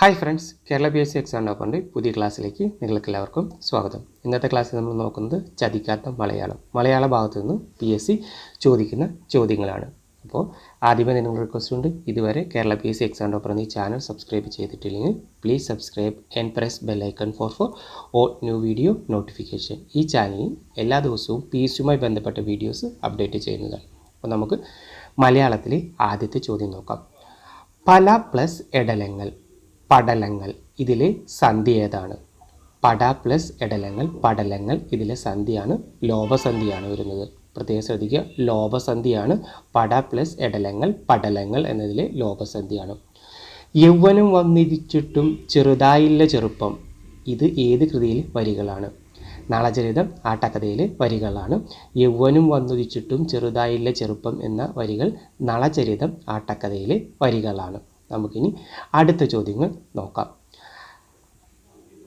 Hi friends Kerala P S C exam ടോപ്പറിന്റെ പുതിയ ക്ലാസ്സിലേക്ക് നിങ്ങൾക്ക് എല്ലാവർക്കും സ്വാഗതം. ഇന്നത്തെ ക്ലാസ്സിൽ നമ്മൾ നോക്കുന്നത് ചതിക്കാത്ത മലയാളം. മലയാള ഭാഗത്തു നിന്ന് പി എസ് സി ചോദിക്കുന്ന ചോദ്യങ്ങളാണ്. അപ്പോൾ ആദ്യമേ നിങ്ങൾ റിക്വസ്റ്റ് ഉണ്ട് ഇതുവരെ Kerala P S C exam ഒപ്പം ഈ ചാനൽ സബ്സ്ക്രൈബ് ചെയ്തിട്ടില്ലെങ്കിൽ please subscribe and press bell icon for for all new video notification ഈ ചാനലിൽ എല്ലാ ദിവസവും പി എസ് സിയുമായി ബന്ധപ്പെട്ട വീഡിയോസ് അപ്ഡേറ്റ് ചെയ്യുന്നതാണ്. അപ്പോൾ നമുക്ക് മലയാളത്തിലെ ആദ്യത്തെ ചോദ്യം നോക്കാം. പല പ്ലസ് എടലങ്ങൾ പടലങ്ങൾ ഇതിലെ സന്ധി ഏതാണ്? പട പ്ലസ് ഇടലങ്ങൾ പടലങ്ങൾ ഇതിലെ സന്ധിയാണ്. ലോപസന്ധിയാണ് വരുന്നത്. പ്രത്യേകം ശ്രദ്ധിക്കുക. ലോപസന്ധിയാണ്. പട പ്ലസ് ഇടലങ്ങൾ പടലങ്ങൾ എന്നതിലെ ലോപസന്ധിയാണ്. യൗവനം വന്നിരിച്ചിട്ടും ചെറുതായില്ല ചെറുപ്പം. ഇത് ഏത് കൃതിയിൽ വരികളാണ്? നളചരിതം ആട്ടക്കഥയിലെ വരികളാണ്. യൗവനും വന്നുദിച്ചിട്ടും ചെറുതായില്ല ചെറുപ്പം എന്ന വരികൾ നളചരിതം ആട്ടക്കഥയിലെ വരികളാണ്. നമുക്കിനി അടുത്ത ചോദ്യങ്ങൾ നോക്കാം.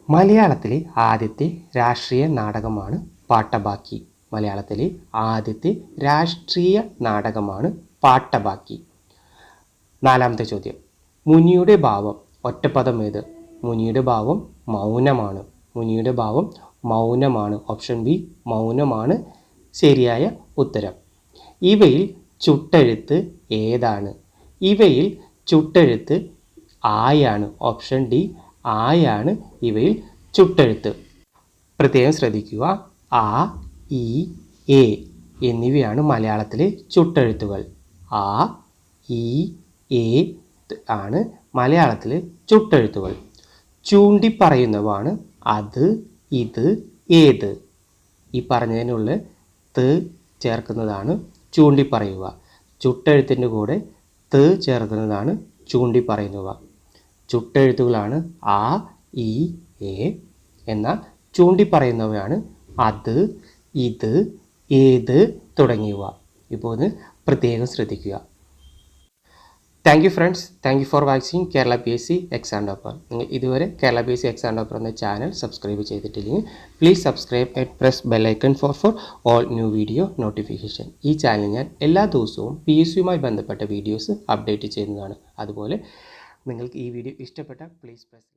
മലയാളത്തിലെ ആദ്യത്തെ രാഷ്ട്രീയ നാടകമാണ് പാട്ടബാക്കി. മലയാളത്തിലെ ആദ്യത്തെ രാഷ്ട്രീയ നാടകമാണ് പാട്ടബാക്കി. നാലാമത്തെ ചോദ്യം. മുനിയുടെ ഭാവം ഒറ്റപ്പദം ഏത്? മുനിയുടെ ഭാവം മൗനമാണ്. മുനിയുടെ ഭാവം മൗനമാണ്. Option B മൗനമാണ്. ശരിയായ ഉത്തരം. ഇവയിൽ ചുട്ടെഴുത്ത് ഏതാണ്? ഇവയിൽ ചുട്ടെഴുത്ത്. ആയാണ് ഓപ്ഷൻ ഡി. ആയാണ് ഇവയിൽ ചുട്ടെഴുത്ത്. പ്രത്യേകം ശ്രദ്ധിക്കുക. ആ ഇ എ എന്നിവയാണ് മലയാളത്തിലെ ചുട്ടെഴുത്തുകൾ. ആ ഇ എ ആണ് മലയാളത്തിലെ ചുട്ടെഴുത്തുകൾ. ചൂണ്ടി പറയുന്നവാണ് അത് ഇത് ഏത്. ഈ പറഞ്ഞതിനുള്ള ത് ചേർക്കുന്നതാണ് ചൂണ്ടിപ്പറയുക. ചുട്ടെഴുത്തിന്റെ കൂടെ ത് ചേർക്കുന്നതാണ് ചൂണ്ടി പറയുന്നവ ചുട്ടെഴുത്തുകളാണ് ആ ഇ എ എന്ന ചൂണ്ടി പറയുന്നവയാണ് അത് ഇത് ഏത് തുടങ്ങിയവ. ഇപ്പോൾ ഒന്ന് പ്രത്യേകം ശ്രദ്ധിക്കുക. Thank you friends thank you for watching Kerala P S C exam topper നിങ്ങൾ ഇതുവരെ Kerala P S C exam topper എന്ന ചാനൽ സബ്സ്ക്രൈബ് ചെയ്തിട്ടില്ലെങ്കിൽ please subscribe and press bell icon for for all new video notification ഈ channel ഞാൻ എല്ലാ ദിവസവും P S സിയുമായി ബന്ധപ്പെട്ട videos update ചെയ്യുന്നതാണ്. അതുപോലെ നിങ്ങൾക്ക് ഈ വീഡിയോ ഇഷ്ടപ്പെട്ടാൽ പ്ലീസ് പ്രസ്